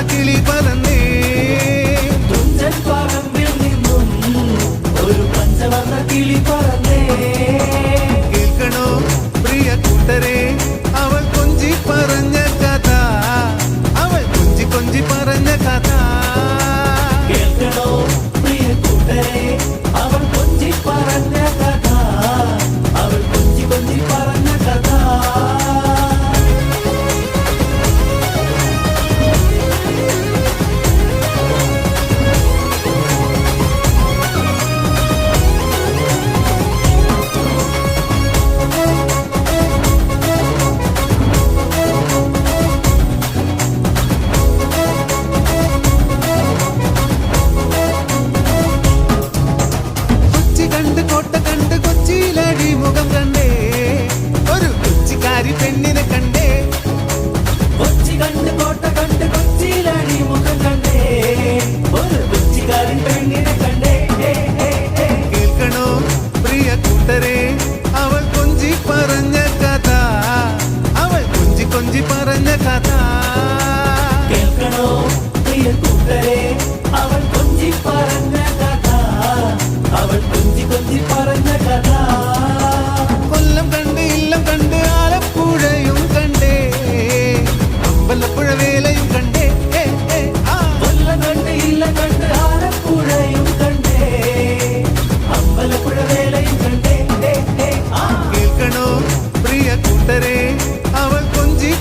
പഞ്ചവർണ കിളി കൊഞ്ചി കഥ. കേൾക്കണോ? പ്രിയ കൂട്ടരെ അവൾ കൊഞ്ചി പറഞ്ഞ കഥ. അവൾ കൊഞ്ചി കൊഞ്ചി പറഞ്ഞ കഥ. കൊല്ലം കണ്ട് ഇല്ലം കണ്ട് ആലപ്പുഴയും കണ്ടേ. അമ്പലപ്പുഴ വേലയും കണ്ടേ. കൊല്ലം കണ്ട് ഇല്ലം കണ്ട് ആലപ്പുഴയും കണ്ടേ. അമ്പലപ്പുഴ വേലയും കണ്ടേ. കേൾക്കണോ? പ്രിയ കൂട്ടരെ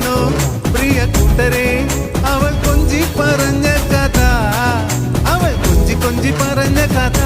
കേൾക്കണോ പ്രിയ കൂട്ടരെ? അവൾ കൊഞ്ചി പറഞ്ഞ കഥ. അവൾ കൊഞ്ചി കൊഞ്ചി പറഞ്ഞ കഥ.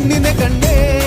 ने कंडे।